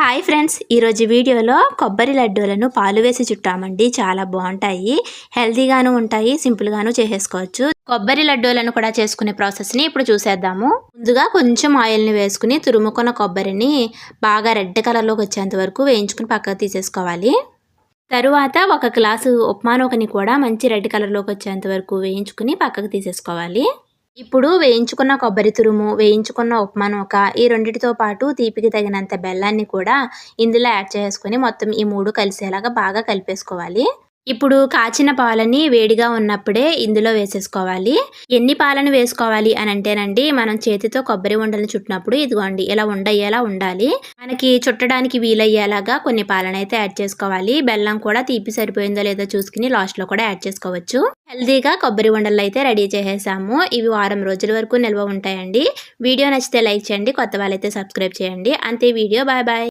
Hi friends ఈరోజు వీడియోలో కొబ్బరి లడ్డూలను పాలు వేసి చుట్టామండి. చాలా బాగుంటాయి. హెల్తీగాను ఉంటాయి సింపుల్గాను చేసేసుకోవచ్చు. కొబ్బరి లడ్డూలను కూడా చేసుకునే ప్రాసెస్ని ఇప్పుడు చూసేద్దాము. ముందుగా కొంచెం ఆయిల్ని వేసుకుని తురుముకున్న కొబ్బరిని బాగా రెడ్ కలర్లోకి వచ్చేంత వరకు వేయించుకుని పక్కకు తీసేసుకోవాలి. తరువాత ఒక గ్లాసు ఉప్మానోకని కూడా మంచి రెడ్ కలర్లోకి వచ్చేంత వరకు వేయించుకుని పక్కకు తీసేసుకోవాలి. ఇప్పుడు వేయించుకున్న కొబ్బరి తురుము వేయించుకున్న ఉప్మా నూక ఈ రెండింటితో పాటు తీపికి తగినంత బెల్లాన్ని కూడా ఇందులో యాడ్ చేసుకొని మొత్తం ఈ మూడు కలిసేలాగా బాగా కలిపేసుకోవాలి. ఇప్పుడు కాచిన పాలని వేడిగా ఉన్నప్పుడే ఇందులో వేసేసుకోవాలి. ఎన్ని పాలను వేసుకోవాలి అని అంటేనండి మనం చేతితో కొబ్బరి ఉండలు చుట్టినప్పుడు ఇదిగోండి ఇలా ఉండయ్యేలా ఉండాలి. మనకి చుట్టడానికి వీలయ్యేలాగా కొన్ని పాలను అయితే యాడ్ చేసుకోవాలి. బెల్లం కూడా తీపి సరిపోయిందో లేదో చూసుకుని లాస్ట్లో కూడా యాడ్ చేసుకోవచ్చు. హెల్తీగా కొబ్బరి ఉండలు అయితే రెడీ చేసేసాము. ఇవి వారం రోజుల వరకు నిల్వ ఉంటాయండి. వీడియో నచ్చితే లైక్ చేయండి కొత్త వాళ్ళైతే సబ్స్క్రైబ్ చేయండి. అంతే వీడియో బాయ్ బాయ్.